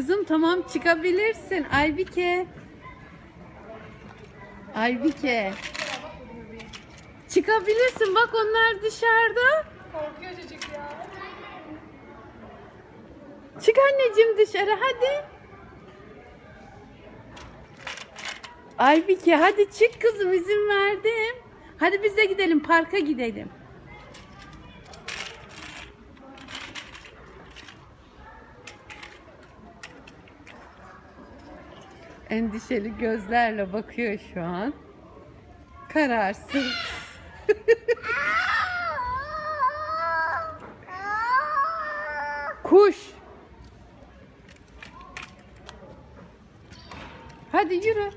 Kızım tamam çıkabilirsin Aybike. Aybike. Çıkabilirsin bak onlar dışarıda. Korkuyor çocuk ya. Çık anneciğim dışarı hadi. Aybike hadi çık kızım izin verdim. Hadi biz de gidelim parka gidelim. Endişeli gözlerle bakıyor şu an. Kararsız. Kuş. Hadi yürü.